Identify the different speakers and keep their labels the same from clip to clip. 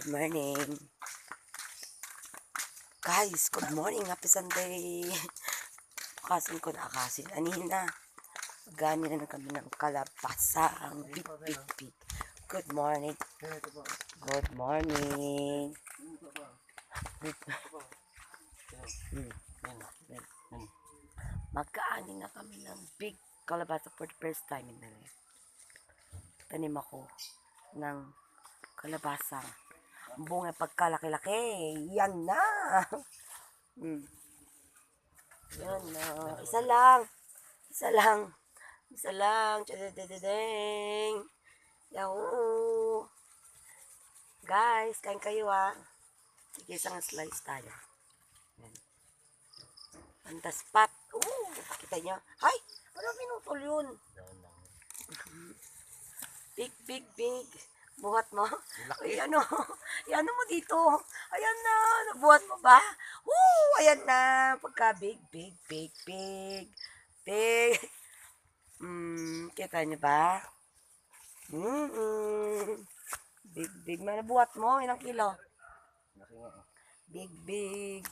Speaker 1: Good morning. Guys, good morning. Happy Sunday. Akasin ko na akasin. Anina. Gani na kami ng kalabasa. Ang big, big, big. Good morning. Good morning. Good. Hmm, yan na, yan, yan. Magkaani na kami ng big kalabasa for the first time in my life. Tanim ako ng kalabasa. Bunga pagkalaki-laki. Yan na. Hmm. Yan na. Isa lang. Isa lang. Isa lang. Chadadadadeng. Yahoo. Guys, kain kayo ha. Sige, isang slice tayo. Yan. Pantaspat. Oo, kita nyo. Ay, parang pinutol yun. Big, big, big. Buhat mo. Ay, ano. Ay, ano mo dito. Ayan na. Nabuhat mo ba? Woo! Ayan na. Pagka big, big, big, big. Big. Hmm, kita niyo ba? Mm Big, big. Man, nabuhat mo. Ilang kilo? Big, big.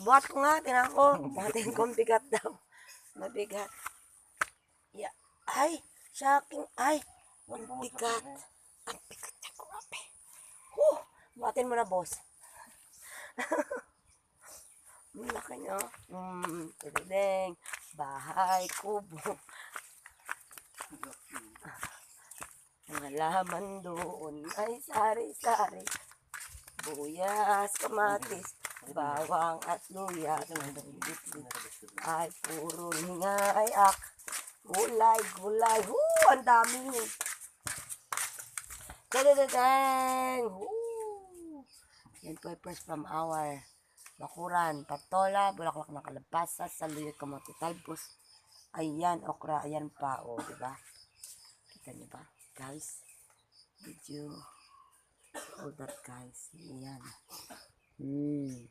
Speaker 1: Buhat ko nga. Tinan ko. Buhatin ko. Bigat daw. Mabigat. Yeah. Ay, shocking. Ay, ang bigat. Ang bigat ko, ape. Huh, buhatin mo na, boss. Laki niya. Mm, tidideng. Bahay, kubo. Ang halaman doon ay sari-sari. Buyas, kamatis, bawang at luya. Ay, puro nga ay ak. Gulay, gulay. Woo, ang dami. Dadadadang. Woo. Yan po ay first from our bakuran, patola, bulaklak ng kalabasa, saluyot, kamote, talbos. Ayan, okra, ayan pa, o, oh, di ba? Kita niyo ba, guys? Did you hold that, guys? Ayan. Hmm.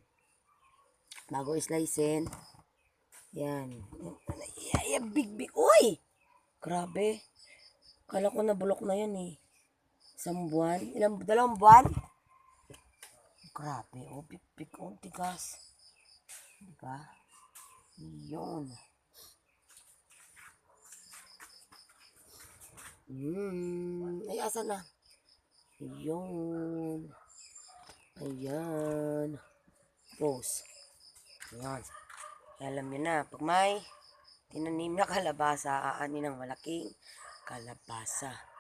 Speaker 1: Bago slicein. Yan. Ay, ay, big, big. Uy! Grabe. Kala ko na bulok na yan eh. Isang buwan. Ilang, dalawang buwan? Grabe. Oh, big. Oh, tigas. Diba? Yun. Hmm. Ay, asa na? Yun. Ayan. Pose. Ayan. Alam niyo na, pag may tinanim na kalabasa, aani ng malaking kalabasa.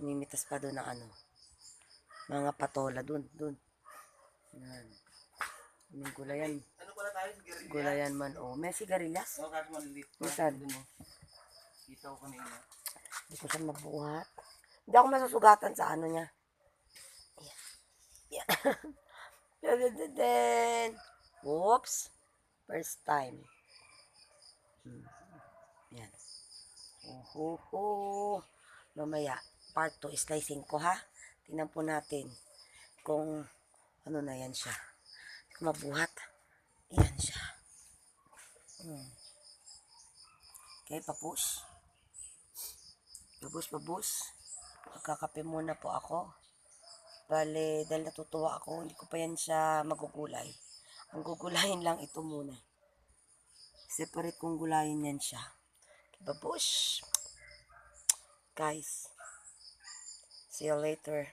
Speaker 1: Mimitas pa doon ng ano, mga patola doon, doon. Yan. Yung gulayan.
Speaker 2: Ano pala tayo? Sigarilya?
Speaker 1: Gulayan man, oh. May sigarilyas.
Speaker 2: Oo, kahit malilit oh. Kita ko kanina.
Speaker 1: Hindi ko siya mabuhat. Hindi ako masusugatan sa ano niya. Yan. Yan. Then, whoops. First time. Hmm. Yan. Uhuhu. Mamaya, part 2, slicing ko ha. Tingnan po natin kung ano na yan siya. Mabuhat. Yan siya. Hmm. Okay, papush. Pabus, pabus. Magkakape muna po ako. Bale, dahil natutuwa ako, hindi ko pa yan siya magugulay. Ang gugulayin lang ito muna. Separate kong gulayin yan siya. Babush! Guys, see you later.